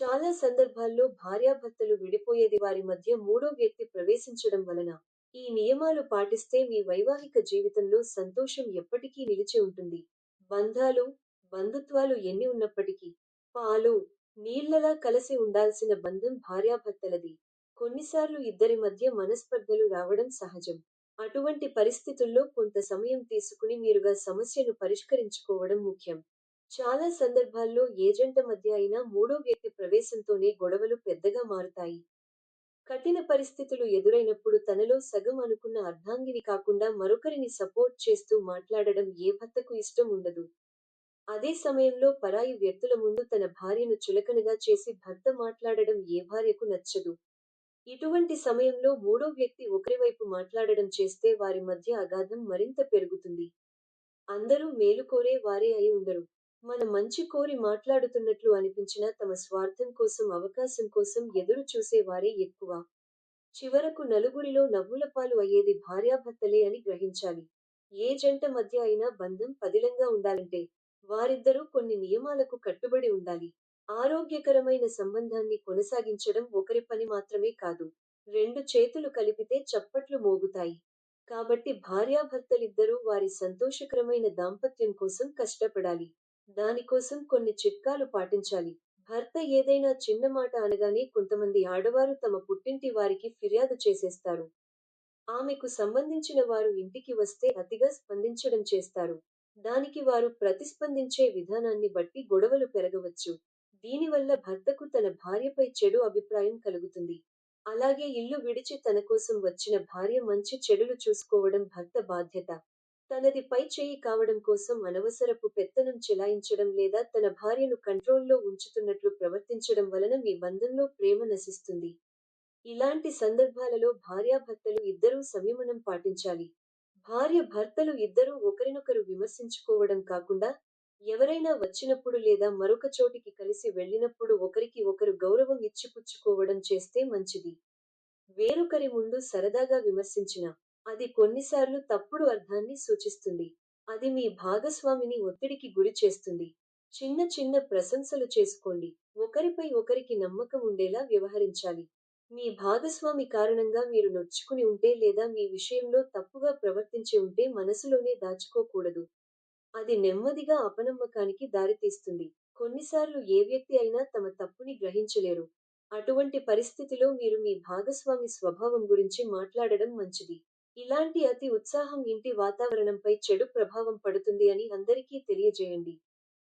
చాలా సందర్భాల్లో భార్యాభర్తలు విడిపోయేది వారి మధ్య మూడో వ్యక్తి ప్రవేశించడం వలన. ఈ నియమాలు పాటిస్తే మీ వైవాహిక జీవితంలో సంతోషం ఎప్పటికీ నిలిచి ఉంటుంది. బంధాలు, బంధుత్వాలు ఎన్ని ఉన్నప్పటికీ, పాలు, నీళ్ళలా కలసి ఉండాల్సిన బంధం భార్యాభర్తలది. కొన్నిసార్లు ఇద్దరి మధ్య మనస్పర్ధలు రావడం సహజం. అటువంటి పరిస్థితుల్లో కొంత సమయం తీసుకుని మీరుగా సమస్యను పరిష్కరించుకోవడం ముఖ్యం. చాలా సందర్భాల్లో ఏజెంట్ల మధ్య అయినా మూడో వ్యక్తి ప్రవేశంతోనే గొడవలు పెద్దగా మారుతాయి. కఠిన పరిస్థితులు ఎదురైనప్పుడు తనలో సగం అనుకున్న అర్ధాంగిని కాకుండా మరొకరిని సపోర్ట్ చేస్తూ మాట్లాడడం ఏ భర్తకు ఇష్టం ఉండదు. అదే సమయంలో పరాయి వ్యక్తుల ముందు తన భార్యను చులకనగా చేసి భర్త మాట్లాడడం ఏ భార్యకు నచ్చదు. ఇటువంటి సమయంలో మూడో వ్యక్తి ఒకరివైపు మాట్లాడడం చేస్తే వారి మధ్య అగాధం మరింత పెరుగుతుంది. అందరూ మేలుకోరే వారే అయి ఉండరు. మన మంచి కోరి మాట్లాడుతున్నట్లు అనిపించినా తమ స్వార్థం కోసం అవకాశం కోసం ఎదురు చూసేవారే ఎక్కువ. చివరకు నలుగురిలో నవ్వులపాలు అయ్యేది భార్యాభర్తలే అని గ్రహించాలి. ఏ జంట మధ్య అయినా బంధం పదిలంగా ఉండాలంటే, వారిద్దరూ కొన్ని నియమాలకు కట్టుబడి ఉండాలి. ఆరోగ్యకరమైన సంబంధాన్ని కొనసాగించడం ఒకరి పని మాత్రమే కాదు. రెండు చేతులు కలిపితే చప్పట్లు మోగుతాయి. కాబట్టి భార్యాభర్తలిద్దరూ వారి సంతోషకరమైన దాంపత్యం కోసం కష్టపడాలి. దానికోసం కొన్ని చిట్కాలు పాటించాలి. భర్త ఏదైనా చిన్న మాట అనగానే కొంతమంది ఆడవారు తమ పుట్టింటి వారికి ఫిర్యాదు చేసేస్తారు. ఆమెకు సంబంధించిన వారు ఇంటికి వస్తే అతిగా స్పందించడం చేస్తారు. దానికి వారు ప్రతిస్పందించే విధానాన్ని బట్టి గొడవలు పెరగవచ్చు. దీనివల్ల భర్తకు తన భార్యపై చెడు అభిప్రాయం కలుగుతుంది. అలాగే ఇల్లు విడిచి తన కోసం వచ్చిన భార్య మంచి చెడులు చూసుకోవడం భర్త బాధ్యత. తనది పై చేయి కావడం కోసం అనవసరపు పెత్తనం చెలాయించడం లేదా తన భార్యను కంట్రోల్లో ఉంచుతున్నట్లు ప్రవర్తించడం వలన మీ బంధంలో ప్రేమ నశిస్తుంది. ఇలాంటి సందర్భాలలో భార్యాభర్తలు ఇద్దరూ సంయమనం పాటించాలి. భార్య భర్తలు ఇద్దరూ ఒకరినొకరు విమర్శించుకోవడం కాకుండా, ఎవరైనా వచ్చినప్పుడు లేదా మరొక చోటికి కలిసి వెళ్ళినప్పుడు ఒకరికి ఒకరు గౌరవం ఇచ్చిపుచ్చుకోవడం చేస్తే మంచిది. వేరొకరి ముందు సరదాగా విమర్శించిన అది కొన్నిసార్లు తప్పుడు అర్థాన్ని సూచిస్తుంది. అది మీ భాగస్వామిని ఒత్తిడికి గురి చేస్తుంది. చిన్న చిన్న ప్రశంసలు చేసుకోండి. ఒకరిపై ఒకరికి నమ్మకం ఉండేలా వ్యవహరించాలి. మీ భాగస్వామి కారణంగా మీరు నొచ్చుకుని ఉంటే లేదా మీ విషయంలో తప్పుగా ప్రవర్తించి ఉంటే మనసులోనే దాచుకోకూడదు. అది నెమ్మదిగా అపనమ్మకానికి దారితీస్తుంది. కొన్నిసార్లు ఏ వ్యక్తి అయినా తమ తప్పుని గ్రహించలేరు. అటువంటి పరిస్థితిలో మీరు మీ భాగస్వామి స్వభావం గురించి మాట్లాడడం మంచిది. ఇలాంటి అతి ఉత్సాహం ఇంటి వాతావరణంపై చెడు ప్రభావం పడుతుంది అని అందరికీ తెలియజేయండి.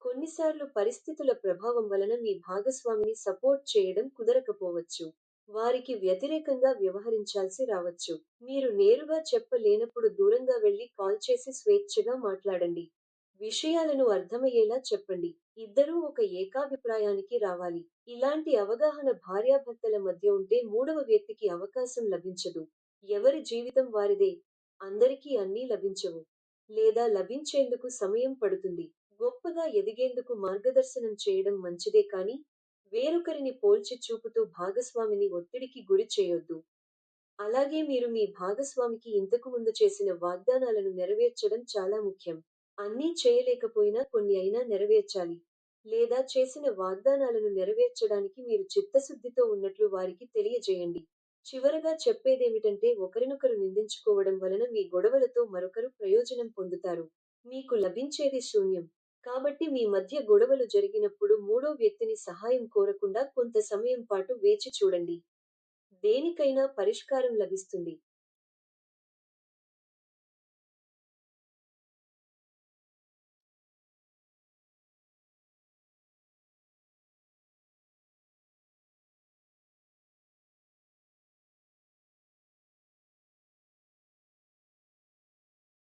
కొన్నిసార్లు పరిస్థితుల ప్రభావం వలన మీ భాగస్వామిని సపోర్ట్ చేయడం కుదరకపోవచ్చు. వారికి వ్యతిరేకంగా వ్యవహరించాల్సి రావచ్చు. మీరు నేరుగా చెప్పలేనప్పుడు దూరంగా వెళ్ళి కాల్ చేసి స్వేచ్ఛగా మాట్లాడండి. విషయాలను అర్థమయ్యేలా చెప్పండి. ఇద్దరూ ఒక ఏకాభిప్రాయానికి రావాలి. ఇలాంటి అవగాహన భార్యాభర్తల మధ్య ఉంటే మూడవ వ్యక్తికి అవకాశం లభించదు. ఎవరి జీవితం వారిదే. అందరికీ అన్నీ లభించవు. లేదా లభించేందుకు సమయం పడుతుంది. గొప్పగా ఎదిగేందుకు మార్గదర్శనం చేయడం మంచిదే కానీ, వేరొకరిని పోల్చి చూపుతూ భాగస్వామిని ఒత్తిడికి గురి చేయొద్దు. అలాగే మీరు మీ భాగస్వామికి ఇంతకు ముందు చేసిన వాగ్దానాలను నెరవేర్చడం చాలా ముఖ్యం. అన్నీ చేయలేకపోయినా కొన్ని అయినా నెరవేర్చాలి. లేదా చేసిన వాగ్దానాలను నెరవేర్చడానికి మీరు చిత్తశుద్ధితో ఉన్నట్లు వారికి తెలియజేయండి. చివరగా చెప్పేదేమిటంటే ఒకరినొకరు నిందించుకోవడం వలన మీ గొడవలతో మరొకరు ప్రయోజనం పొందుతారు. మీకు లభించేది శూన్యం. కాబట్టి మీ మధ్య గొడవలు జరిగినప్పుడు మూడో వ్యక్తిని సహాయం కోరకుండా కొంత సమయం పాటు వేచి చూడండి. దేనికైనా పరిష్కారం లభిస్తుంది.